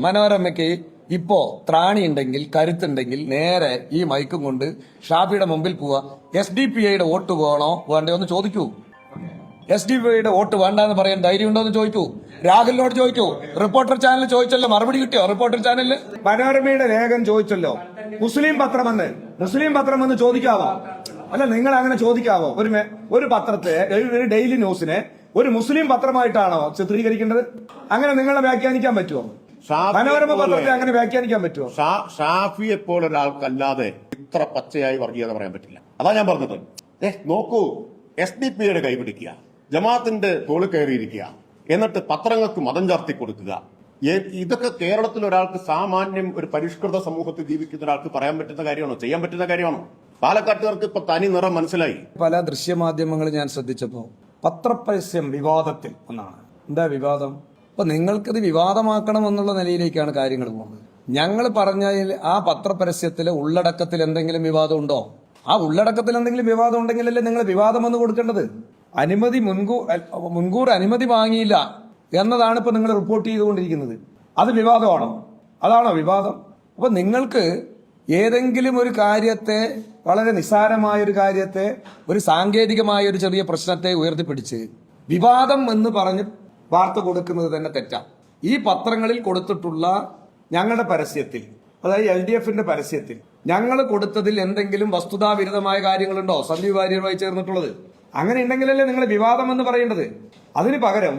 മനോരമയ്ക്ക് ഇപ്പോ ത്രാണി ഉണ്ടെങ്കിൽ കരുത്തുണ്ടെങ്കിൽ നേരെ ഈ മൈക്കും കൊണ്ട് ഷാഫിയുടെ മുമ്പിൽ പോവാ. എസ് ഡി പി ഐയുടെ വോട്ട് പോകണോ വേണ്ടേ എന്ന് ചോദിക്കൂ. എസ് ഡി പി ഐയുടെ വോട്ട് വേണ്ടെന്ന് പറയാൻ ധൈര്യം ഉണ്ടോ എന്ന് ചോദിക്കൂ. രാഹുലിനോട് ചോദിക്കൂ. റിപ്പോർട്ടർ ചാനൽ ചോദിച്ചല്ലോ മറുപടി കിട്ടിയോ റിപ്പോർട്ടർ ചാനലിൽ മനോരമയുടെ ലേഖം ചോദിച്ചല്ലോ. മുസ്ലിം പത്രം പത്രമെന്ന്. മുസ്ലിം പത്രം പത്രമെന്ന് ചോദിക്കാവോ? അല്ല നിങ്ങൾ അങ്ങനെ ചോദിക്കാവോ? ഒരു ഒരു പത്രത്തെ ഒരു- ഡെയിലി ന്യൂസിനെ ഒരു മുസ്ലിം പത്രമായിട്ടാണോ ചിത്രീകരിക്കേണ്ടത്? അങ്ങനെ നിങ്ങളെ വ്യാഖ്യാനിക്കാൻ പറ്റുമോ മനോരമ പത്രത്തെ അങ്ങനെ വ്യാഖ്യാനിക്കാൻ പറ്റുമോ? ഷാഫിയെ പോലെ ഒരാൾക്കല്ലാതെ ഇത്ര പച്ചയായി വർഗീയത പറയാൻ പറ്റില്ല. അതാ ഞാൻ പറഞ്ഞത്. ഏ നോക്കൂ എസ് ഡി പിയുടെ കൈപിടിക്കുക ജമാഅത്തിന്റെ തോൾ കയറിയിരിക്കുക എന്നിട്ട് പത്രങ്ങൾക്ക് മതം ചാർത്തി കൊടുക്കുക. ഇതൊക്കെ കേരളത്തിൽ ഒരാൾക്ക് സാമാന്യം ഒരു പരിഷ്കൃത സമൂഹത്തിൽ ജീവിക്കുന്ന ഒരാൾക്ക് പറയാൻ പറ്റുന്ന കാര്യമാണോ? ചെയ്യാൻ പറ്റുന്ന കാര്യമാണോ? പാലക്കാട്ടുകാർക്ക് ഇപ്പൊ തനി നിറം മനസ്സിലായി. പല ദൃശ്യമാധ്യമങ്ങൾ ഞാൻ ശ്രദ്ധിച്ചപ്പോ പത്രപരസ്യം വിവാദത്തിൽ ഒന്നാണ്. എന്താ വിവാദം? അപ്പൊ നിങ്ങൾക്കിത് വിവാദമാക്കണം എന്നുള്ള നിലയിലേക്കാണ് കാര്യങ്ങൾ പോകുന്നത്. ഞങ്ങൾ പറഞ്ഞതിൽ ആ പത്രപരസ്യത്തിലെ ഉള്ളടക്കത്തിൽ എന്തെങ്കിലും വിവാദം ഉണ്ടോ? ആ ഉള്ളടക്കത്തിൽ എന്തെങ്കിലും വിവാദം ഉണ്ടെങ്കിലല്ലേ നിങ്ങൾ വിവാദം വന്ന് കൊടുക്കേണ്ടത്? അനുമതി മുൻകൂർ മുൻകൂർ അനുമതി വാങ്ങിയില്ല എന്നതാണ് ഇപ്പൊ നിങ്ങൾ റിപ്പോർട്ട് ചെയ്തുകൊണ്ടിരിക്കുന്നത്. അത് വിവാദമാണോ? അതാണോ വിവാദം? അപ്പൊ നിങ്ങൾക്ക് ഏതെങ്കിലും ഒരു കാര്യത്തെ വളരെ നിസ്സാരമായ ഒരു കാര്യത്തെ ഒരു സാങ്കേതികമായ ഒരു ചെറിയ പ്രശ്നത്തെ ഉയർത്തിപ്പിടിച്ച് വിവാദം എന്ന് പറഞ്ഞ് വാർത്ത കൊടുക്കുന്നത് തന്നെ തെറ്റാ. ഈ പത്രങ്ങളിൽ കൊടുത്തിട്ടുള്ള ഞങ്ങളുടെ പരസ്യത്തിൽ അതായത് എൽ ഡി എഫിന്റെ പരസ്യത്തിൽ ഞങ്ങൾ കൊടുത്തതിൽ എന്തെങ്കിലും വസ്തുതാവിരുദ്ധമായ കാര്യങ്ങളുണ്ടോ? സന്ദീപ് വാര്യരുമായി ചേർന്നിട്ടുള്ളത്. അങ്ങനെ ഉണ്ടെങ്കിലല്ലേ നിങ്ങൾ വിവാദം എന്ന് പറയേണ്ടത്. അതിന് പകരം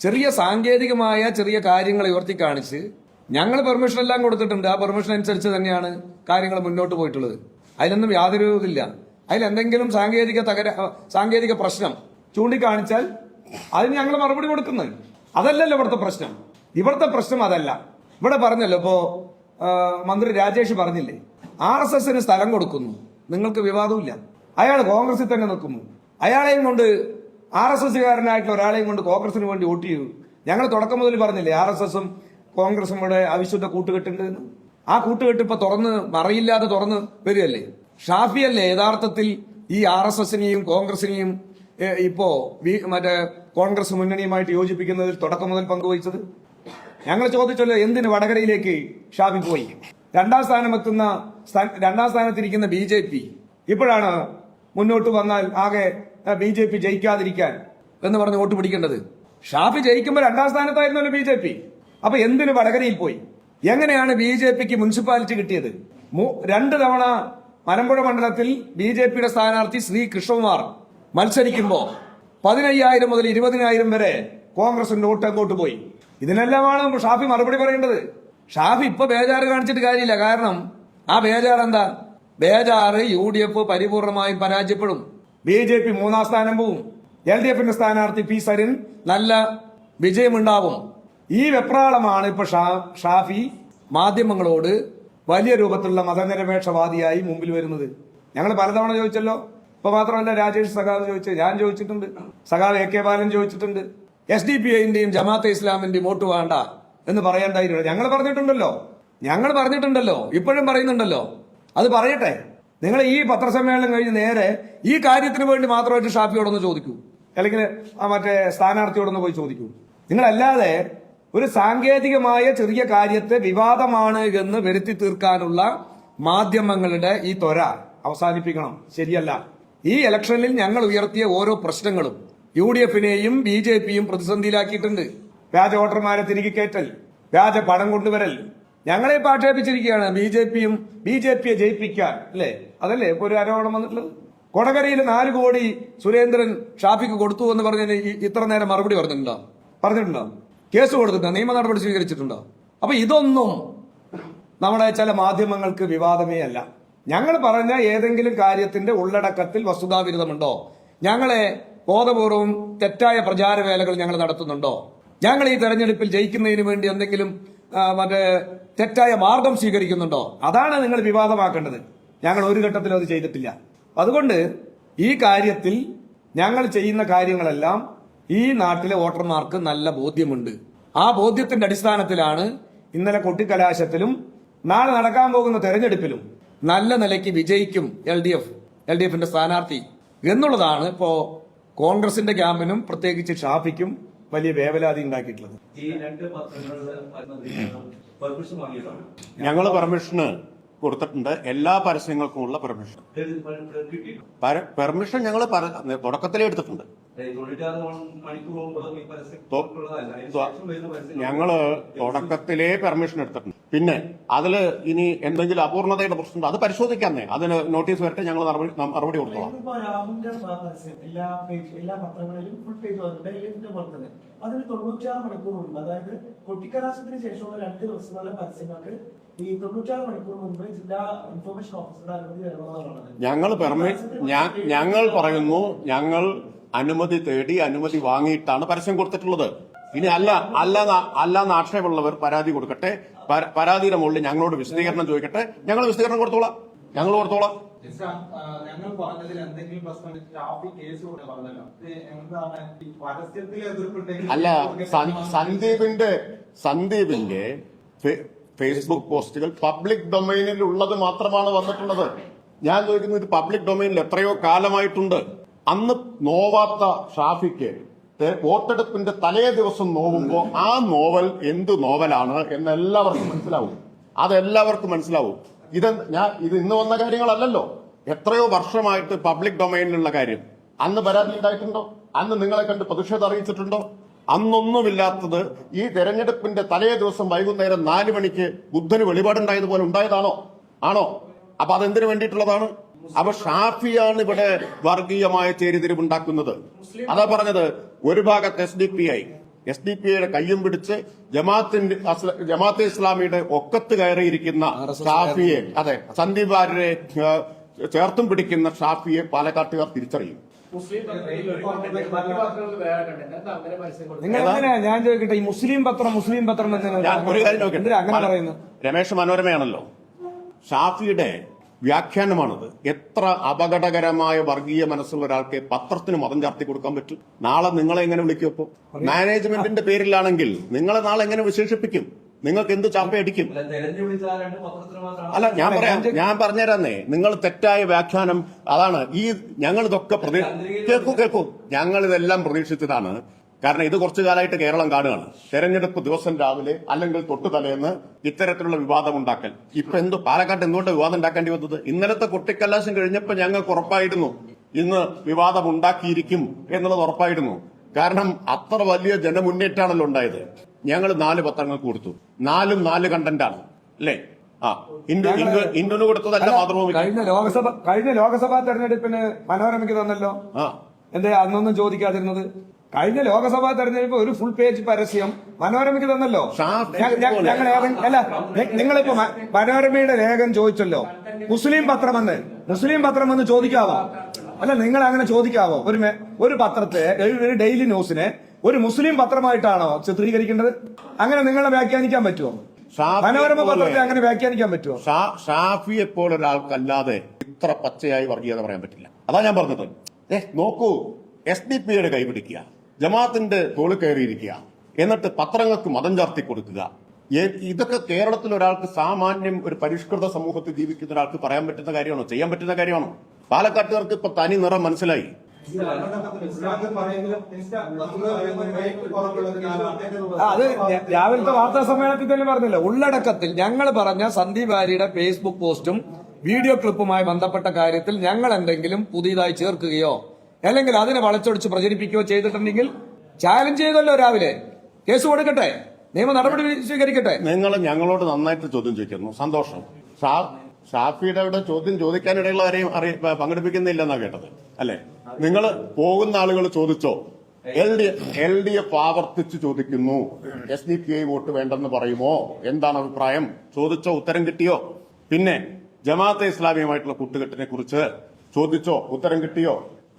ചെറിയ സാങ്കേതികമായ ചെറിയ കാര്യങ്ങൾ ഉയർത്തി കാണിച്ച് ഞങ്ങൾ പെർമിഷൻ എല്ലാം കൊടുത്തിട്ടുണ്ട്. ആ പെർമിഷൻ അനുസരിച്ച് തന്നെയാണ് കാര്യങ്ങൾ മുന്നോട്ട് പോയിട്ടുള്ളത്. അതിലൊന്നും യാതൊരു ഇതില്ല അതിലെന്തെങ്കിലും സാങ്കേതിക തകര സാങ്കേതിക പ്രശ്നം ചൂണ്ടിക്കാണിച്ചാൽ അതിന് ഞങ്ങൾ മറുപടി കൊടുക്കുന്നത് അതല്ലല്ലോ ഇവിടുത്തെ പ്രശ്നം. ഇവിടുത്തെ പ്രശ്നം അതല്ല. ഇവിടെ പറഞ്ഞല്ലോ ഇപ്പോ മന്ത്രി രാജേഷ് പറഞ്ഞില്ലേ ആർ എസ് എസിന് സ്ഥലം കൊടുക്കുന്നു. നിങ്ങൾക്ക് വിവാദമില്ല അയാൾ കോൺഗ്രസിൽ തന്നെ നിൽക്കുന്നു. അയാളെയും കൊണ്ട് ആർ എസ് എസ്സുകാരനായിട്ടുള്ള ഒരാളെയും കൊണ്ട് കോൺഗ്രസിന് വേണ്ടി വോട്ട് ചെയ്തു. ഞങ്ങൾ തുടക്കം മുതൽ പറഞ്ഞില്ലേ ആർ എസ് എസും കോൺഗ്രസും കൂടെ അവിശുദ്ധ കൂട്ടുകെട്ടുണ്ട്. ആ കൂട്ടുകെട്ട് ഇപ്പൊ തുറന്ന് മറയില്ലാതെ തുറന്ന് വരികയല്ലേ? ഷാഫിയല്ലേ യഥാർത്ഥത്തിൽ ഈ ആർ എസ് എസിനെയും കോൺഗ്രസിനെയും ഇപ്പോ മറ്റേ കോൺഗ്രസ് മുന്നണിയുമായിട്ട് യോജിപ്പിക്കുന്നതിൽ തുടക്കം മുതൽ പങ്കുവഹിച്ചത്? ഞങ്ങൾ ചോദിച്ചല്ലോ എന്തിന് വടകരയിലേക്ക് ഷാബി പോയി? രണ്ടാം സ്ഥാനം എത്തുന്ന രണ്ടാം സ്ഥാനത്തിരിക്കുന്ന ബി ജെ പി ഇപ്പോഴാണ് മുന്നോട്ട് വന്നാൽ ആകെ ബി ജെ പി ജയിക്കാതിരിക്കാൻ എന്ന് പറഞ്ഞ് വോട്ട് പിടിക്കേണ്ടത്. ഷാഫി ജയിക്കുമ്പോൾ രണ്ടാം സ്ഥാനത്തായിരുന്നല്ലോ ബി ജെ പി. അപ്പൊ എന്തിന് വടകരയിൽ പോയി? എങ്ങനെയാണ് ബി ജെ പിക്ക് മുനിസിപ്പാലിറ്റി കിട്ടിയത്? രണ്ട് തവണ മലമ്പുഴ മണ്ഡലത്തിൽ ബി ജെ പിയുടെ സ്ഥാനാർത്ഥി ശ്രീ കൃഷ്ണകുമാർ മത്സരിക്കുമ്പോൾ പതിനയ്യായിരം മുതൽ ഇരുപതിനായിരം വരെ കോൺഗ്രസിന്റെ വോട്ട് അങ്ങോട്ട് പോയി. ഇതിനെല്ലാമാണ് ഷാഫി മറുപടി പറയേണ്ടത്. ഷാഫി ഇപ്പൊ ബേജാറ് കാണിച്ചിട്ട് കാര്യമില്ല. കാരണം ആ ബേജാർ എന്താ? ബേജാറ് യു ഡി എഫ് പരിപൂർണമായും പരാജയപ്പെടും. ബി ജെ പി മൂന്നാം സ്ഥാനം പോവും. എൽ ഡി എഫിന്റെ സ്ഥാനാർത്ഥി പി സരിൻ നല്ല വിജയമുണ്ടാവും. ഈ വെപ്രാളമാണ് ഇപ്പൊ ഷാഫി മാധ്യമങ്ങളോട് വലിയ രൂപത്തിലുള്ള മതനിരപേക്ഷവാദിയായി മുമ്പിൽ വരുന്നത്. ഞങ്ങൾ പലതവണ ചോദിച്ചല്ലോ ഇപ്പൊ മാത്രമല്ല രാജേഷ് സഖാവ് ചോദിച്ചത് ഞാൻ ചോദിച്ചിട്ടുണ്ട്. സഖാവ് എ കെ ബാലൻ ചോദിച്ചിട്ടുണ്ട്. എസ് ഡി പി ഐന്റെയും ജമാഅത്തെ ഇസ്ലാമിന്റെയും വോട്ട് വേണ്ട എന്ന് പറയേണ്ടായിരുന്നു ഞങ്ങൾ പറഞ്ഞിട്ടുണ്ടല്ലോ. ഞങ്ങൾ പറഞ്ഞിട്ടുണ്ടല്ലോ. ഇപ്പോഴും പറയുന്നുണ്ടല്ലോ. അത് പറയട്ടെ. നിങ്ങൾ ഈ പത്രസമ്മേളനം കഴിഞ്ഞ് നേരെ ഈ കാര്യത്തിന് വേണ്ടി മാത്രമായിട്ട് ഷാഫിയോടൊന്ന് ചോദിക്കൂ. അല്ലെങ്കിൽ മറ്റേ സ്ഥാനാർത്ഥിയോടൊന്ന് പോയി ചോദിക്കൂ. നിങ്ങളല്ലാതെ ഒരു സാങ്കേതികമായ ചെറിയ കാര്യത്തെ വിവാദമാണ് എന്ന് വരുത്തി തീർക്കാനുള്ള മാധ്യമങ്ങളുടെ ഈ ത്വര അവസാനിപ്പിക്കണം. ശരിയല്ല. ഈ ഇലക്ഷനിൽ ഞങ്ങൾ ഉയർത്തിയ ഓരോ പ്രശ്നങ്ങളും യു ഡി എഫിനെയും ബി ജെ പിയും പ്രതിസന്ധിയിലാക്കിയിട്ടുണ്ട്. വ്യാജ വോട്ടർമാരെ തിരികെ കയറ്റൽ വ്യാജ പണം കൊണ്ടുവരൽ. ഞങ്ങളെ ഇപ്പൊ ബി ജെ പിയും ബി ജെ പിയെ ജയിപ്പിക്കാൻ അല്ലേ? അതല്ലേ? ഇപ്പൊ ഒരു ആരോപണം വന്നിട്ടുള്ളത്? കൊടകരയിൽ നാല് കോടി സുരേന്ദ്രൻ ഷാഫിക്ക് കൊടുത്തു എന്ന് പറഞ്ഞതിന് ഇത്ര നേരം മറുപടി പറഞ്ഞിട്ടുണ്ടോ? പറഞ്ഞിട്ടുണ്ടോ? കേസ് കൊടുത്തിട്ടുണ്ടോ? നിയമ നടപടി സ്വീകരിച്ചിട്ടുണ്ടോ? അപ്പൊ ഇതൊന്നും നമ്മുടെ ചില മാധ്യമങ്ങൾക്ക് വിവാദമേ അല്ല. ഞങ്ങൾ പറഞ്ഞ ഏതെങ്കിലും കാര്യത്തിന്റെ ഉള്ളടക്കത്തിൽ വസ്തുതാവിരുദ്ധമുണ്ടോ? ഞങ്ങളെ ബോധപൂർവം തെറ്റായ പ്രചാരവേലകൾ ഞങ്ങൾ നടത്തുന്നുണ്ടോ? ഞങ്ങൾ ഈ തെരഞ്ഞെടുപ്പിൽ ജയിക്കുന്നതിന് വേണ്ടി എന്തെങ്കിലും മറ്റേ തെറ്റായ മാർഗം സ്വീകരിക്കുന്നുണ്ടോ? അതാണ് നിങ്ങൾ വിവാദമാക്കേണ്ടത്. ഞങ്ങൾ ഒരു ഘട്ടത്തിലും അത് ചെയ്തിട്ടില്ല. അതുകൊണ്ട് ഈ കാര്യത്തിൽ ഞങ്ങൾ ചെയ്യുന്ന കാര്യങ്ങളെല്ലാം ഈ നാട്ടിലെ വോട്ടർമാർക്ക് നല്ല ബോധ്യമുണ്ട്. ആ ബോധ്യത്തിന്റെ അടിസ്ഥാനത്തിലാണ് ഇന്നലെ കൊട്ടിക്കലാശത്തിലും നാളെ നടക്കാൻ പോകുന്ന തെരഞ്ഞെടുപ്പിലും നല്ല നിലയ്ക്ക് വിജയിക്കും L D F L D എഫിന്റെ സ്ഥാനാർത്ഥി എന്നുള്ളതാണ് ഇപ്പോ കോൺഗ്രസിന്റെ ക്യാമ്പിനും പ്രത്യേകിച്ച് ഷാഫിക്കും വലിയ വേവലാതി ഉണ്ടാക്കിയിട്ടുള്ളത്. ഈ രണ്ട് പത്രങ്ങളിൽ പെർമിഷൻ വാങ്ങിയതാണ് ഞങ്ങൾ പെർമിഷന് കൊടുത്തിട്ടുണ്ട്. എല്ലാ പരസ്യങ്ങൾക്കുമുള്ള പെർമിഷൻ പെർമിഷൻ ഞങ്ങൾ തുടക്കത്തിലേ എടുത്തിട്ടുണ്ട്. ഞങ്ങൾ തുടക്കത്തിലേ പെർമിഷൻ എടുത്തിട്ടുണ്ട്. പിന്നെ അതിൽ ഇനി എന്തെങ്കിലും അപൂർണതയുടെ പ്രശ്നം അത് പരിശോധിക്കാന്നേ. അതിന് നോട്ടീസ് വരട്ടെ ഞങ്ങൾ മറുപടി കൊടുത്തോളാം. അതിന് തൊണ്ണൂറ്റാറ് മണിക്കൂർ ഉണ്ട്. അതായത് കൊട്ടിക്കലാശത്തിന് ശേഷമുള്ള രണ്ട് ദിവസങ്ങളിലെ പരസ്യങ്ങൾക്ക് ഈ തൊണ്ണൂറ്റാറ് മണിക്കൂർ മുൻപ് ജില്ലാ ഇൻഫർമേഷൻ ഓഫീസറുടെ അനുമതി വേണമെന്നാണ് ഞങ്ങൾ പെർമിറ്റ് ഞങ്ങൾ പറയുന്നു ഞങ്ങൾ അനുമതി തേടി അനുമതി വാങ്ങിയിട്ടാണ് പരസ്യം കൊടുത്തിട്ടുള്ളത്. ഇനി അല്ല അല്ല അല്ലാന്ന് ആക്ഷേപമുള്ളവർ പരാതി കൊടുക്കട്ടെ. പര- പരാതിയുടെ മുകളിൽ ഞങ്ങളോട് വിശദീകരണം ചോദിക്കട്ടെ. ഞങ്ങൾ വിശദീകരണം കൊടുത്തോളാം. ഞങ്ങൾ കൊടുത്തോളാം. ഞങ്ങൾ പറഞ്ഞതിൽ എന്തെങ്കിലും പ്രശ്നം ട്രാഫിക് കേസ് പറഞ്ഞല്ലോ. എന്താണ് ഈ പരസ്യത്തിൽ എതിർപ്പുണ്ടെങ്കിൽ അല്ല സന്ദീപിന്റെ സന്ദീപിന്റെ ഫേസ്ബുക്ക് പോസ്റ്റുകൾ പബ്ലിക് ഡൊമൈനിൽ ഉള്ളത് മാത്രമാണ് വന്നിട്ടുള്ളത്. ഞാൻ ചോദിക്കുന്നത് ഇത് പബ്ലിക് ഡൊമൈനിൽ എത്രയോ കാലമായിട്ടുണ്ട്. അന്ന് നോവാത്ത ഷാഫിക്ക് വോട്ടെടുപ്പിന്റെ തലേ ദിവസം നോവുമ്പോ ആ നോവൽ എന്ത് നോവലാണ് എന്ന് എല്ലാവർക്കും മനസ്സിലാവും. അതെല്ലാവർക്കും മനസ്സിലാവും. ഇത് ഞാൻ ഇത് ഇന്ന് വന്ന കാര്യങ്ങളല്ലല്ലോ. എത്രയോ വർഷമായിട്ട് പബ്ലിക് ഡൊമൈനിലുള്ള കാര്യം. അന്ന് പരാതി ഉണ്ടായിട്ടുണ്ടോ? അന്ന് നിങ്ങളെ കണ്ട് പ്രതിഷേധം അറിയിച്ചിട്ടുണ്ടോ? അന്നൊന്നുമില്ലാത്തത് ഈ തെരഞ്ഞെടുപ്പിന്റെ തലേ ദിവസം വൈകുന്നേരം നാല് മണിക്ക് ബുദ്ധന് വെളിപാടുണ്ടായതുപോലെ ഉണ്ടായതാണോ? ആണോ? അപ്പൊ അതെന്തിനു വേണ്ടിയിട്ടുള്ളതാണ്? അപ്പൊ ഷാഫിയാണ് ഇവിടെ വർഗീയമായ ചേരിതിരിവുണ്ടാക്കുന്നത്. അതാ പറഞ്ഞത് ഒരു ഭാഗത്ത് S D P I S D P ഐയുടെ കയ്യും പിടിച്ച് ജമാഅത്തിന്റെ ജമാഅത്തെ ഇസ്ലാമിയുടെ ഒക്കത്ത് കയറിയിരിക്കുന്ന ഷാഫിയെ അതെ സന്ദീപ് ആരുടെ ചേർത്തും പിടിക്കുന്ന ഷാഫിയെ പാലക്കാട്ടുകാർ തിരിച്ചറിയും. നിങ്ങൾ എങ്ങനെയാ ഞാൻ ചോദിക്കട്ടെ ഈ മുസ്ലിം പത്രം മുസ്ലിം പത്രം എന്തിനാ അങ്ങനെ പറയുന്നു രമേശ് മനോരമയാണല്ലോ. ഷാഫിയുടെ വ്യാഖ്യാനമാണത്. എത്ര അപകടകരമായ വർഗീയ മനസ്സുള്ള ഒരാൾക്ക് പത്രത്തിന് മതം ചാർത്തി കൊടുക്കാൻ പറ്റും? നാളെ നിങ്ങളെ എങ്ങനെ വിളിക്കും അപ്പോ മാനേജ്മെന്റിന്റെ പേരിലാണെങ്കിൽ നിങ്ങളെ നാളെ എങ്ങനെ വിശേഷിപ്പിക്കും? നിങ്ങൾക്ക് എന്ത് ചാപ്പയടിക്കും അല്ല, ഞാൻ പറയാം. ഞാൻ പറഞ്ഞുതരാന്നേ. നിങ്ങൾ തെറ്റായ വ്യാഖ്യാനം അതാണ് ഈ ഞങ്ങൾ ഇതൊക്കെ പ്രതി കേൾക്കൂ കേൾക്കൂ. ഞങ്ങൾ ഇതെല്ലാം പ്രതീക്ഷിച്ചതാണ്. കാരണം ഇത് കുറച്ചു കാലമായിട്ട് കേരളം കാണുകയാണ്. തെരഞ്ഞെടുപ്പ് ദിവസം രാവിലെ അല്ലെങ്കിൽ തൊട്ടു തലേന്ന് ഇത്തരത്തിലുള്ള വിവാദം ഉണ്ടാക്കൽ. ഇപ്പൊ എന്ത് പാലക്കാട്ട് എന്തുകൊണ്ട് വിവാദം ഉണ്ടാക്കേണ്ടി വന്നത്? ഇന്നലത്തെ കൊട്ടിക്കല്ലാശം കഴിഞ്ഞപ്പോൾ ഞങ്ങൾക്ക് ഉറപ്പായിരുന്നു. ഇന്ന് വിവാദം ഉണ്ടാക്കിയിരിക്കും എന്നുള്ളത് ഉറപ്പായിരുന്നു. കാരണം അത്ര വലിയ ജനമുന്നേറ്റാണല്ലോ ഉണ്ടായത്. ഞങ്ങൾ നാല് പത്രങ്ങൾ കൊടുത്തു. നാലും നാല് കണ്ടന്റാണ്. അല്ലേ? ആ ഇന്ത്യ ഇന്ത്യന് കൊടുത്തതല്ല മാതൃഭൂമി കഴിഞ്ഞ ലോകസഭ കഴിഞ്ഞ ലോകസഭാ തെരഞ്ഞെടുപ്പിന് മനോരമയ്ക്ക് തന്നല്ലോ. ആ. എന്താ അന്നൊന്നും ചോദിക്കാതിരുന്നത്? കഴിഞ്ഞ ലോകസഭാ തെരഞ്ഞെടുപ്പ് ഒരു ഫുൾ പേജ് പരസ്യം മനോരമയ്ക്ക് തന്നല്ലോ. ഞങ്ങൾ അല്ല നിങ്ങളിപ്പോ മനോരമയുടെ ലേഖനം ചോദിച്ചല്ലോ. മുസ്ലിം പത്രമെന്ന്. മുസ്ലിം പത്രം പത്രമെന്ന് ചോദിക്കാവോ? അല്ല നിങ്ങൾ അങ്ങനെ ചോദിക്കാവോ? ഒരു ഒരു പത്രത്തെ ഒരു ഡെയിലി ന്യൂസിനെ ഒരു മുസ്ലിം പത്രമായിട്ടാണോ ചിത്രീകരിക്കേണ്ടത്? അങ്ങനെ നിങ്ങളെ വ്യാഖ്യാനിക്കാൻ പറ്റുമോ മനോരമ പത്രത്തെ അങ്ങനെ വ്യാഖ്യാനിക്കാൻ പറ്റുമോ ഷാഫിയെ പോലെ ഒരാൾക്കല്ലാതെ ഇത്ര പച്ചയായി വർഗീയത പറയാൻ പറ്റില്ല. അതാ ഞാൻ പറഞ്ഞത്. ഏഹ് നോക്കൂ എസ് ഡി പിയുടെ കൈപിടിക്കുക ജമാഅത്തിന്റെ തോൾ കയറിയിരിക്കുക എന്നിട്ട് പത്രങ്ങൾക്ക് മതം ചാർത്തി കൊടുക്കുക. ഇതൊക്കെ കേരളത്തിൽ ഒരാൾക്ക് സാമാന്യം ഒരു പരിഷ്കൃത സമൂഹത്തിൽ ജീവിക്കുന്ന ഒരാൾക്ക് പറയാൻ പറ്റുന്ന കാര്യമാണോ? ചെയ്യാൻ പറ്റുന്ന കാര്യമാണോ? പാലക്കാട്ടുകാർക്ക് ഇപ്പൊ തനി നിറം മനസ്സിലായി. അത് രാവിലത്തെ വാർത്താ സമ്മേളനത്തിൽ തന്നെ പറഞ്ഞല്ലോ? ഉള്ളടക്കത്തിൽ ഞങ്ങൾ പറഞ്ഞ സന്ദീപ് ആര്യയുടെ ഫേസ്ബുക്ക് പോസ്റ്റും വീഡിയോ ക്ലിപ്പുമായി ബന്ധപ്പെട്ട കാര്യത്തിൽ ഞങ്ങൾ എന്തെങ്കിലും പുതിയതായി ചേർക്കുകയോ അല്ലെങ്കിൽ അതിനെ വളച്ചൊടിച്ച് പ്രചരിപ്പിക്കുകയോ ചെയ്തിട്ടുണ്ടെങ്കിൽ ചാലഞ്ച് ചെയ്തല്ലോ രാവിലെ. കേസ് കൊടുക്കട്ടെ? നിയമ നടപടി സ്വീകരിക്കട്ടെ? നിങ്ങൾ ഞങ്ങളോട് നന്നായിട്ട് ചോദ്യം ചോദിക്കുന്നു. സന്തോഷം. ഷാ ഷാഫിയുടെ അവിടെ ചോദ്യം ചോദിക്കാനിടയുള്ളവരെയും അറിയ പങ്കെടുപ്പിക്കുന്നില്ലെന്നാ കേട്ടത്. അല്ലെ? നിങ്ങൾ പോകുന്ന ആളുകൾ ചോദിച്ചോ? L D L D F ആവർത്തിച്ച് ചോദിക്കുന്നു. S D P I vote വേണ്ടെന്ന് പറയുമോ? എന്താണ് അഭിപ്രായം? ചോദിച്ചോ? ഉത്തരം കിട്ടിയോ? പിന്നെ ജമാഅത്തെ ഇസ്ലാമിയുമായിട്ടുള്ള കൂട്ടുകെട്ടിനെ കുറിച്ച് ചോദിച്ചോ? ഉത്തരം കിട്ടിയോ?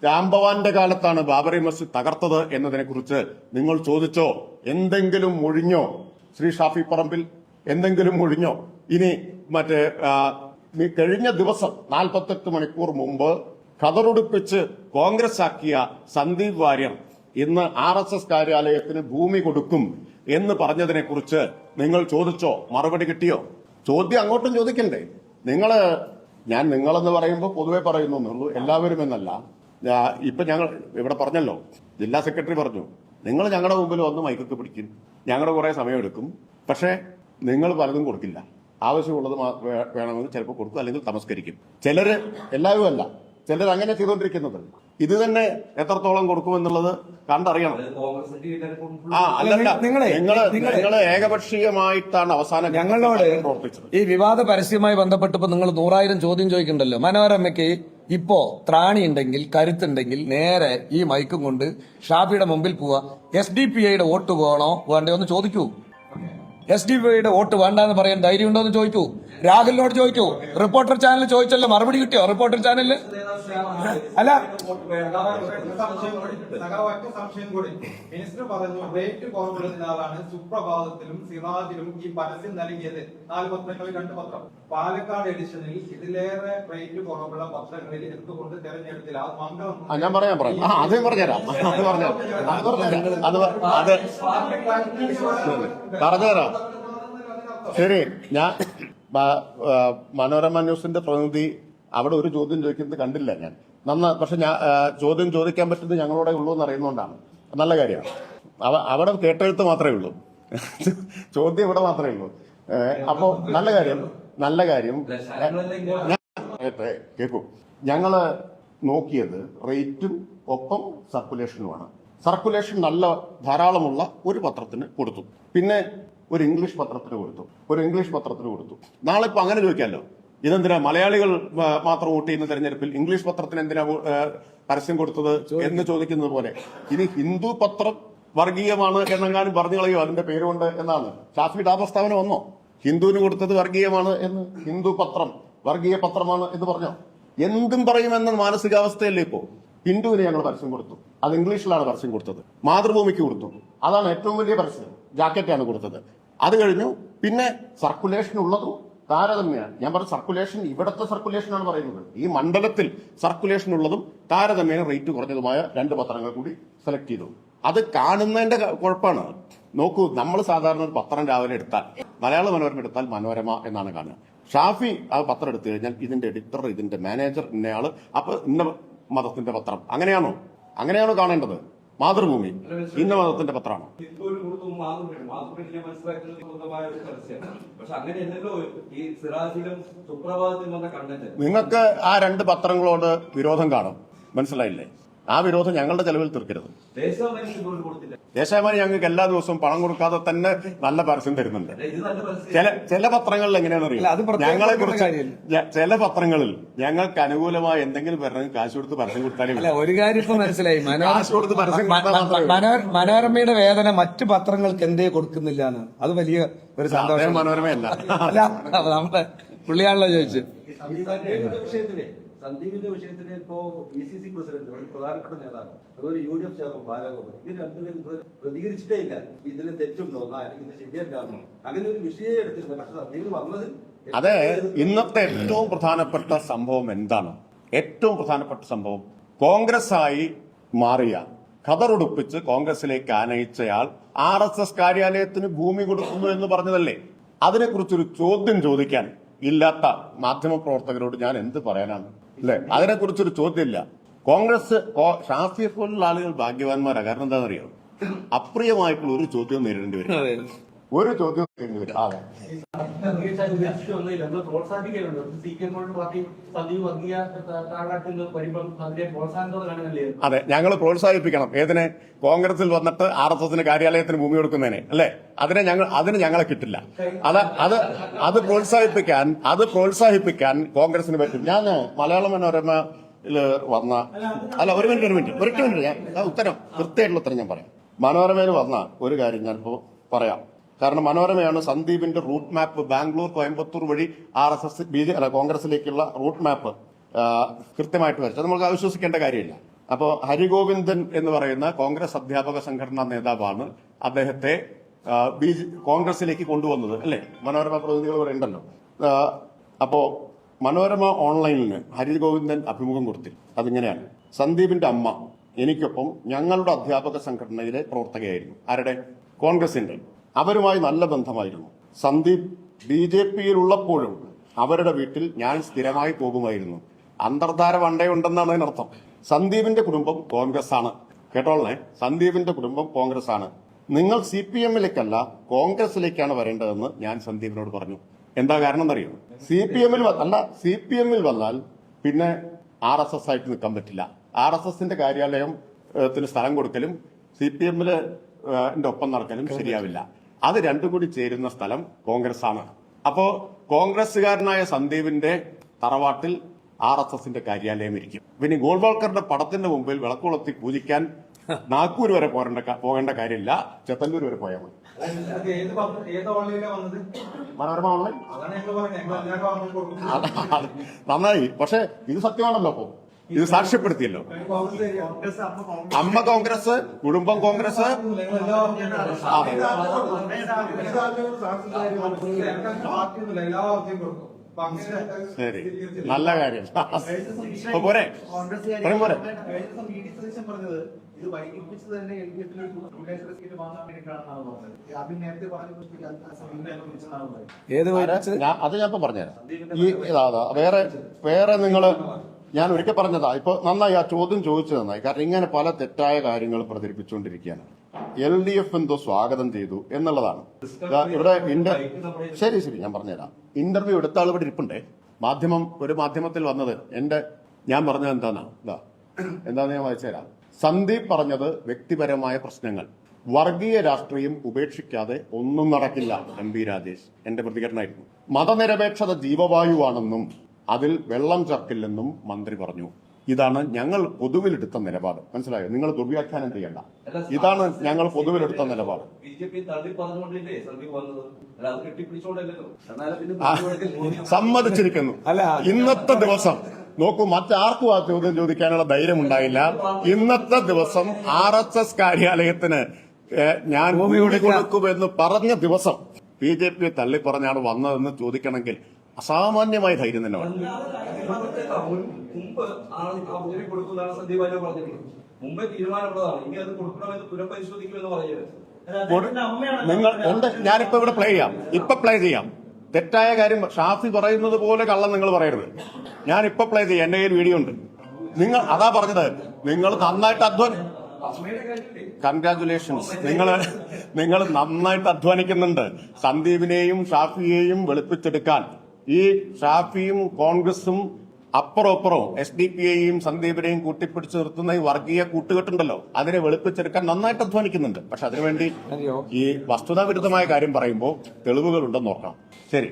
രാംഭവാന്റെ കാലത്താണ് ബാബറി മസ്ജിദ് തകർത്തത് എന്നതിനെ കുറിച്ച് നിങ്ങൾ ചോദിച്ചോ? എന്തെങ്കിലും ഒഴിഞ്ഞോ ശ്രീ ഷാഫി പറമ്പിൽ എന്തെങ്കിലും ഒഴിഞ്ഞോ ഇനി മറ്റേ കഴിഞ്ഞ ദിവസം നാൽപ്പത്തെട്ട് മണിക്കൂർ മുമ്പ് കതറുടുപ്പിച്ച് കോൺഗ്രസ് ആക്കിയ സന്ദീപ് വാര്യർ ഇന്ന് ആർ എസ് എസ് കാര്യാലയത്തിന് ഭൂമി കൊടുക്കും എന്ന് പറഞ്ഞതിനെ കുറിച്ച് നിങ്ങൾ ചോദിച്ചോ? മറുപടി കിട്ടിയോ? ചോദ്യം അങ്ങോട്ടും ചോദിക്കണ്ടേ. നിങ്ങൾ ഞാൻ നിങ്ങളെന്ന് പറയുമ്പോൾ പൊതുവെ പറയുന്നു എന്നുള്ളൂ. എല്ലാവരും എന്നല്ല. ഇപ്പൊ ഞങ്ങൾ ഇവിടെ പറഞ്ഞല്ലോ. ജില്ലാ സെക്രട്ടറി പറഞ്ഞു നിങ്ങൾ ഞങ്ങളുടെ മുമ്പിൽ വന്ന് മൈക്കൊക്കെ പിടിക്കും. ഞങ്ങളുടെ കുറേ സമയമെടുക്കും പക്ഷേ നിങ്ങൾ പലതും കൊടുക്കില്ല. ആവശ്യമുള്ളത് വേണമെങ്കിൽ ചിലപ്പോൾ കൊടുക്കും അല്ലെങ്കിൽ തമസ്കരിക്കും. ചിലര് എല്ലാവരും അല്ല. ചിലർ അങ്ങനെ ചെയ്തുകൊണ്ടിരിക്കുന്നത്. ഇത് തന്നെ എത്രത്തോളം കൊടുക്കുമെന്നുള്ളത് കണ്ടറിയണം. ആ അല്ലല്ല. നിങ്ങളെ- നിങ്ങൾ ഏകപക്ഷീയമായിട്ടാണ് അവസാനം ഞങ്ങളോട് ഈ വിവാദ പരസ്യമായി ബന്ധപ്പെട്ടപ്പോ നിങ്ങൾ നൂറായിരം ചോദ്യം ചോദിക്കണ്ടല്ലോ മനോരമയ്ക്ക് ഇപ്പോ ത്രാണി ഉണ്ടെങ്കിൽ കരുത്തുണ്ടെങ്കിൽ നേരെ ഈ മൈക്കും കൊണ്ട് ഷാഫിയുടെ മുമ്പിൽ പോവാ. എസ് ഡി പി ഐയുടെ വോട്ട് പോകണോ വേണ്ടയോ എന്ന് ചോദിക്കൂ. എസ് ഡി പിയുടെ വോട്ട് വേണ്ടെന്ന് പറയാൻ ധൈര്യം ഉണ്ടോ എന്ന് ചോദിച്ചു രാഹുലിനോട് ചോദിച്ചു റിപ്പോർട്ടർ ചാനൽ ചോദിച്ചല്ലോ മറുപടി കിട്ടിയോ റിപ്പോർട്ടർ ചാനലിൽ അല്ല. മിനിസ്റ്റർ പറഞ്ഞു റേറ്റ് കുറവുള്ളതിനാലാണ് സുപ്രഭാതത്തിലും സിറാജിലും നാല് പത്രങ്ങളിൽ രണ്ട് പത്രം പാലക്കാട് എഡിഷനിൽ റേറ്റ് പത്രങ്ങളിൽ ഞാൻ പറയാം പറയാം അത് പറഞ്ഞുതരാം. അത് പറഞ്ഞുതരാം. അത് അത് പറഞ്ഞുതരാം. ശരി ഞാൻ മനോരമ ന്യൂസിന്റെ പ്രതിനിധി അവിടെ ഒരു ചോദ്യം ചോദിക്കുന്നത് കണ്ടില്ല ഞാൻ. നന്ന പക്ഷെ ഞാൻ ചോദ്യം ചോദിക്കാൻ പറ്റുന്നത് ഞങ്ങളോടെ ഉള്ളൂ എന്ന് അറിയുന്നതുകൊണ്ടാണ് നല്ല കാര്യമാണ് അവ- അവിടെ കേട്ടെഴുത്ത് മാത്രമേ ഉള്ളൂ. ചോദ്യം ഇവിടെ മാത്രമേ ഉള്ളൂ. അപ്പോ നല്ല കാര്യം നല്ല കാര്യം. കേൾക്കൂ ഞങ്ങൾ നോക്കിയത് റേറ്റും ഒപ്പം സർക്കുലേഷനുമാണ്. സർക്കുലേഷൻ നല്ല ധാരാളമുള്ള ഒരു പത്രത്തിന് കൊടുത്തു. പിന്നെ ഒരു ഇംഗ്ലീഷ് പത്രത്തിന് കൊടുത്തു. ഒരു ഇംഗ്ലീഷ് പത്രത്തിന് കൊടുത്തു. നാളെ ഇപ്പൊ അങ്ങനെ ചോദിക്കാമല്ലോ ഇതെന്തിനാ? മലയാളികൾ മാത്രം വോട്ട് ചെയ്യുന്ന തെരഞ്ഞെടുപ്പിൽ ഇംഗ്ലീഷ് പത്രത്തിന് എന്തിനാ പരസ്യം കൊടുത്തത് എന്ന് ചോദിക്കുന്നത് പോലെ. ഇനി ഹിന്ദു പത്രം വർഗീയമാണ് എന്നെങ്ങാനും പറഞ്ഞു കളയോ അതിന്റെ പേരുകൊണ്ട് എന്നാണ്? ഷാഫിയുടെ ആ പ്രസ്താവന വന്നോ? ഹിന്ദുവിന് കൊടുത്തത് വർഗീയമാണ് എന്ന്. ഹിന്ദു പത്രം വർഗീയ പത്രമാണ് എന്ന് പറഞ്ഞോ? എന്തും പറയുമെന്ന മാനസികാവസ്ഥയല്ലേ ഇപ്പോ? ഹിന്ദുവിന് ഞങ്ങൾ പരസ്യം കൊടുത്തു. അത് ഇംഗ്ലീഷിലാണ് പരസ്യം കൊടുത്തത്. മാതൃഭൂമിക്ക് കൊടുത്തു. അതാണ് ഏറ്റവും വലിയ പരസ്യം. ജാക്കറ്റാണ് കൊടുത്തത്. അത് കഴിഞ്ഞു. പിന്നെ സർക്കുലേഷൻ ഉള്ളതും താരതമ്യമാണ് ഞാൻ പറഞ്ഞ സർക്കുലേഷൻ ഇവിടത്തെ സർക്കുലേഷനാണ് പറയുന്നത്. ഈ മണ്ഡലത്തിൽ സർക്കുലേഷൻ ഉള്ളതും താരതമ്യേന റേറ്റ് കുറഞ്ഞതുമായ രണ്ട് പത്രങ്ങൾ കൂടി സെലക്ട് ചെയ്തു. അത് കാണുന്നതിന്റെ കുഴപ്പമാണ്. നോക്കൂ നമ്മൾ സാധാരണ ഒരു പത്രം രാവിലെ എടുത്താൽ മലയാള മനോരമ എടുത്താൽ മനോരമ എന്നാണ് കാണുക. ഷാഫി ആ പത്രം എടുത്തു കഴിഞ്ഞാൽ ഇതിന്റെ എഡിറ്റർ ഇതിന്റെ മാനേജർ ഇന്നയാൾ അപ്പൊ ഇന്ന മതത്തിന്റെ പത്രം. അങ്ങനെയാണോ? അങ്ങനെയാണോ കാണേണ്ടത്? മാതൃഭൂമി. ഇന്ന മതത്തിന്റെ പത്രമാണ്? നിങ്ങൾക്ക് ആ രണ്ട് പത്രങ്ങളോട് വിരോധം കാണും. മനസ്സിലായില്ലേ? ആ വിരോധം ഞങ്ങളുടെ ചെലവിൽ തീർക്കരുത്. ദേശാഭിമാനി ഞങ്ങൾക്ക് എല്ലാ ദിവസവും പണം കൊടുക്കാതെ തന്നെ നല്ല പരസ്യം തരുന്നുണ്ട്. ചില ചില പത്രങ്ങളിൽ എങ്ങനെയാണെന്ന് അല്ല, അത് അറിയാം ഞങ്ങളെ കുറിച്ച് ചില പത്രങ്ങളിൽ ഞങ്ങൾക്ക് അനുകൂലമായ എന്തെങ്കിലും പറഞ്ഞ് കാശ് കൊടുത്ത് പരസ്യം കൊടുത്താലും അല്ല ഒരു കാര്യം ഇപ്പൊ മനസ്സിലായി. കാശ് കൊടുത്ത് പരസ്യം മനോരമയുടെ വേദന മറ്റു പത്രങ്ങൾക്ക് എന്തേ കൊടുക്കുന്നില്ല എന്ന്. അത് വലിയ ഒരു സന്തോഷം. മനോരമയല്ല. അല്ല നമ്മുടെ പുള്ളിയാണല്ലോ ചോദിച്ചു സന്ദീപിന്റെ വിഷയത്തിൽ ഇപ്പോ ബി സി സി പ്രസിഡന്റ് ഒരു പ്രധാനപ്പെട്ട നേതാവ് അതുപോലെ U D F chairman Balagopal ഇത് രണ്ടുപേരും പ്രതികരിച്ചിട്ടേ ഇല്ല ഇതിന് തെറ്റുണ്ടോ അല്ലെങ്കിൽ ഇത് ശരിയല്ലാന്നോ അങ്ങനെ ഒരു വിഷയം എടുത്തിരുന്നു പക്ഷെ സന്ദീപ് വന്നത് അതെ ഇന്നത്തെ ഏറ്റവും പ്രധാനപ്പെട്ട സംഭവം എന്താണ്? ഏറ്റവും പ്രധാനപ്പെട്ട സംഭവം കോൺഗ്രസ് ആയി മാറിയ ഖദറുടുപ്പിച്ച് കോൺഗ്രസിലേക്ക് ആനയിച്ചയാൾ ആർ എസ് എസ് കാര്യാലയത്തിന് ഭൂമി കൊടുക്കുന്നു എന്ന് പറഞ്ഞതല്ലേ? അതിനെക്കുറിച്ചൊരു ചോദ്യം ചോദിക്കാൻ ഇല്ലാത്ത മാധ്യമപ്രവർത്തകരോട് ഞാൻ എന്ത് പറയാനാണ്? അല്ലെ അതിനെക്കുറിച്ചൊരു ചോദ്യമില്ല. കോൺഗ്രസ് ശാസ്ത്രീയ പോലുള്ള ആളുകൾ ഭാഗ്യവാന്മാരാണ് കാരണം എന്താണെന്നറിയോ? അപ്രിയമായിട്ടുള്ള ഒരു ചോദ്യം നേരിടേണ്ടി വരും. ഒരു ചോദ്യം അതെ. അതെ ഞങ്ങൾ പ്രോത്സാഹിപ്പിക്കണം. ഏതിനെ? കോൺഗ്രസിൽ വന്നിട്ട് ആർ എസ് എസിന് കാര്യാലയത്തിന് ഭൂമി കൊടുക്കുന്നതിനെ അല്ലെ? അതിനെ ഞങ്ങൾ അതിന് ഞങ്ങളെ കിട്ടില്ല. അത് അത് അത് പ്രോത്സാഹിപ്പിക്കാൻ അത് പ്രോത്സാഹിപ്പിക്കാൻ കോൺഗ്രസിന് പറ്റും. ഞാൻ മലയാള മനോരമ വന്ന അല്ല ഒരു മിനിറ്റ് ഒരു മിനിറ്റ് ഒരു മിനിറ്റ് ഞാൻ ഉത്തരം കൃത്യമായിട്ടുള്ള ഉത്തരം ഞാൻ പറയാം. മനോരമയിൽ വന്ന ഒരു കാര്യം ഞാനിപ്പോ പറയാം. കാരണം മനോരമയാണ് സന്ദീപിന്റെ റൂട്ട് മാപ്പ് ബാംഗ്ലൂർ കോയമ്പത്തൂർ വഴി R S S B J കോൺഗ്രസിലേക്കുള്ള route map കൃത്യമായിട്ട് വരച്ചത് നമുക്ക് അവിശ്വസിക്കേണ്ട കാര്യമില്ല. അപ്പോൾ ഹരിഗോവിന്ദൻ എന്ന് പറയുന്ന കോൺഗ്രസ് അധ്യാപക സംഘടനാ നേതാവാണ് അദ്ദേഹത്തെ ബി കോൺഗ്രസിലേക്ക് കൊണ്ടുവന്നത് അല്ലേ? മനോരമ പ്രതിനിധികൾ ഇവിടെ ഉണ്ടല്ലോ. അപ്പോ മനോരമ ഓൺലൈനിന് ഹരിഗോവിന്ദൻ അഭിമുഖം കൊടുത്തി അതിങ്ങനെയാണ്. സന്ദീപിന്റെ അമ്മ എനിക്കൊപ്പം ഞങ്ങളുടെ അധ്യാപക സംഘടനയിലെ പ്രവർത്തകയായിരുന്നു. ആരുടെ? കോൺഗ്രസിന്റെ. അവരുമായി നല്ല ബന്ധമായിരുന്നു. സന്ദീപ് ബി ജെ പിയിലുള്ളപ്പോഴും അവരുടെ വീട്ടിൽ ഞാൻ സ്ഥിരമായി പോകുമായിരുന്നു. അന്തർധാര വണ്ടയുണ്ടെന്നാണ് അതിനർത്ഥം. സന്ദീപിന്റെ കുടുംബം കോൺഗ്രസ് ആണ് കേട്ടോളേ സന്ദീപിന്റെ കുടുംബം കോൺഗ്രസ് ആണ് നിങ്ങൾ സി പി എമ്മിലേക്കല്ല കോൺഗ്രസിലേക്കാണ് വരേണ്ടതെന്ന് ഞാൻ സന്ദീപിനോട് പറഞ്ഞു. എന്താ കാരണം എന്നറിയോ? സി പി എമ്മിൽ അല്ല സി പി എമ്മിൽ വന്നാൽ പിന്നെ ആർ എസ് എസ് ആയിട്ട് നിൽക്കാൻ പറ്റില്ല. ആർ എസ് എസിന്റെ കാര്യാലയം ത്തിന് സ്ഥലം കൊടുക്കലും സി പി എമ്മിൽ ഒപ്പം നടക്കലും ശരിയാവില്ല. അത് രണ്ടും കൂടി ചേരുന്ന സ്ഥലം കോൺഗ്രസ് ആണ് അപ്പോ കോൺഗ്രസ്സുകാരനായ സന്ദീപിന്റെ തറവാട്ടിൽ ആർ എസ് എസിന്റെ കാര്യാലയം ഇരിക്കും. പിന്നെ ഗോൾവാൾക്കറിന്റെ പടത്തിന്റെ മുമ്പിൽ വിളക്കുളത്തി പൂജിക്കാൻ നാഗ്പൂർ വരെ പോരേണ്ട പോകേണ്ട കാര്യമില്ല. ചെത്തല്ലൂർ വരെ പോയാൽ മതി. മനോരമ ഓൺലൈൻ? നന്നായി. പക്ഷെ ഇത് സത്യമാണല്ലോ അപ്പോ. ഇത് സാക്ഷ്യപ്പെടുത്തിയല്ലോ. അമ്മ കോൺഗ്രസ് കുടുംബം കോൺഗ്രസ്. ശരി. നല്ല കാര്യം. അപ്പൊ പോരെ. പോരെ. പറഞ്ഞത് ഇത് വൈകിപ്പിച്ചത് തന്നെ എൽ ഡി എഫിന് ഒരു സീറ്റ് വാങ്ങാൻ വേണ്ടിയിട്ടാണെന്നാണ് പറഞ്ഞത് നേരത്തെ ഏത് അത് ഞാൻ ഇപ്പൊ പറഞ്ഞുതരാം. ഈ. വേറെ വേറെ നിങ്ങൾ ഞാൻ ഒരിക്കൽ പറഞ്ഞതാ ഇപ്പൊ നന്നായി ആ ചോദ്യം ചോദിച്ചു നന്നായി. കാരണം ഇങ്ങനെ പല തെറ്റായ കാര്യങ്ങൾ പ്രചരിപ്പിച്ചുകൊണ്ടിരിക്കുകയാണ്. എൽ ഡി എഫ് എന്തോ സ്വാഗതം ചെയ്തു എന്നുള്ളതാണ്. ഇവിടെ ശരി ശരി ഞാൻ പറഞ്ഞുതരാം. ഇന്റർവ്യൂ എടുത്ത ആൾ ഇവിടെ ഇരിപ്പുണ്ടേ. മാധ്യമം ഒരു മാധ്യമത്തിൽ വന്നത് എന്റെ ഞാൻ പറഞ്ഞത് എന്താണ് ഇതാ എന്താന്ന് ഞാൻ വായിച്ചുതരാം. സന്ദീപ് പറഞ്ഞത് വ്യക്തിപരമായ പ്രശ്നങ്ങൾ. വർഗീയ രാഷ്ട്രീയം ഉപേക്ഷിക്കാതെ ഒന്നും നടക്കില്ല എം പി രാജേഷ്. എന്റെ പ്രതികരണമായിരുന്നു. മതനിരപേക്ഷത ജീവവായുവാണെന്നും അതിൽ വെള്ളം ചേർക്കില്ലെന്നും മന്ത്രി പറഞ്ഞു. ഇതാണ് ഞങ്ങൾ പൊതുവിലെടുത്ത നിലപാട്. മനസ്സിലായോ? നിങ്ങൾ ദുർവ്യാഖ്യാനം ചെയ്യണ്ട. ഇതാണ് ഞങ്ങൾ പൊതുവിലെടുത്ത നിലപാട്. സമ്മതിച്ചിരിക്കുന്നു. അല്ല. ഇന്നത്തെ ദിവസം നോക്കൂ മറ്റാർക്കും ആ ചോദ്യം ചോദിക്കാനുള്ള ധൈര്യം ഉണ്ടായില്ല. ഇന്നത്തെ ദിവസം ആർ എസ് എസ് കാര്യാലയത്തിന് ഞാൻ ഭൂമി ഭൂമി കൊടുക്കുമെന്ന് പറഞ്ഞ ദിവസം ബി ജെ പി തള്ളിപ്പറഞ്ഞാണ് വന്നതെന്ന് ചോദിക്കണമെങ്കിൽ അസാമാന്യമായ ധൈര്യം തന്നെ വേണം. മുമ്പ് ആണ് ആ ഭൂമി കൊടുക്കുന്നതാണ് സന്ദീപ് വാര്യർ പറഞ്ഞിട്ടുള്ളത് മുമ്പേ തീരുമാനമുള്ളതാണ് ഇനി അത് കൊടുക്കണമെന്ന് പുനഃപരിശോധിക്കുമെന്ന് നിങ്ങൾ ഉണ്ട്. ഞാനിപ്പോ ഇവിടെ പ്ലേ ചെയ്യാം. ഇപ്പൊ പ്ലേ ചെയ്യാം. തെറ്റായ കാര്യം ഷാഫി പറയുന്നത് പോലെ കള്ളം നിങ്ങൾ പറയരുത്. ഞാൻ ഇപ്പൊ പ്ലേ ചെയ്യാം. എന്റെ കയ്യിൽ വീഡിയോ ഉണ്ട്. നിങ്ങൾ അതാ പറഞ്ഞത്. നിങ്ങൾ നന്നായിട്ട് അധ്വാനം കൺഗ്രാചുലേഷൻസ് നിങ്ങൾ നിങ്ങൾ നന്നായിട്ട് അധ്വാനിക്കുന്നുണ്ട്. സന്ദീപിനെയും ഷാഫിയെയും വെളുപ്പിച്ചെടുക്കാൻ. ഈ ഷാഫിയും കോൺഗ്രസും അപ്പുറം അപ്പുറം എസ് ഡി പി ഐയും സന്ദീപിനെയും കൂട്ടിപ്പിടിച്ചു നിർത്തുന്ന ഈ വർഗീയ കൂട്ടുകെട്ടുണ്ടല്ലോ അതിനെ വെളുപ്പിച്ചെടുക്കാൻ നന്നായിട്ട് അധ്വാനിക്കുന്നുണ്ട്. പക്ഷെ അതിനുവേണ്ടി ഈ വസ്തുതാ വിരുദ്ധമായ കാര്യം പറയുമ്പോൾ തെളിവുകളുണ്ടെന്ന് നോക്കണം ശരി.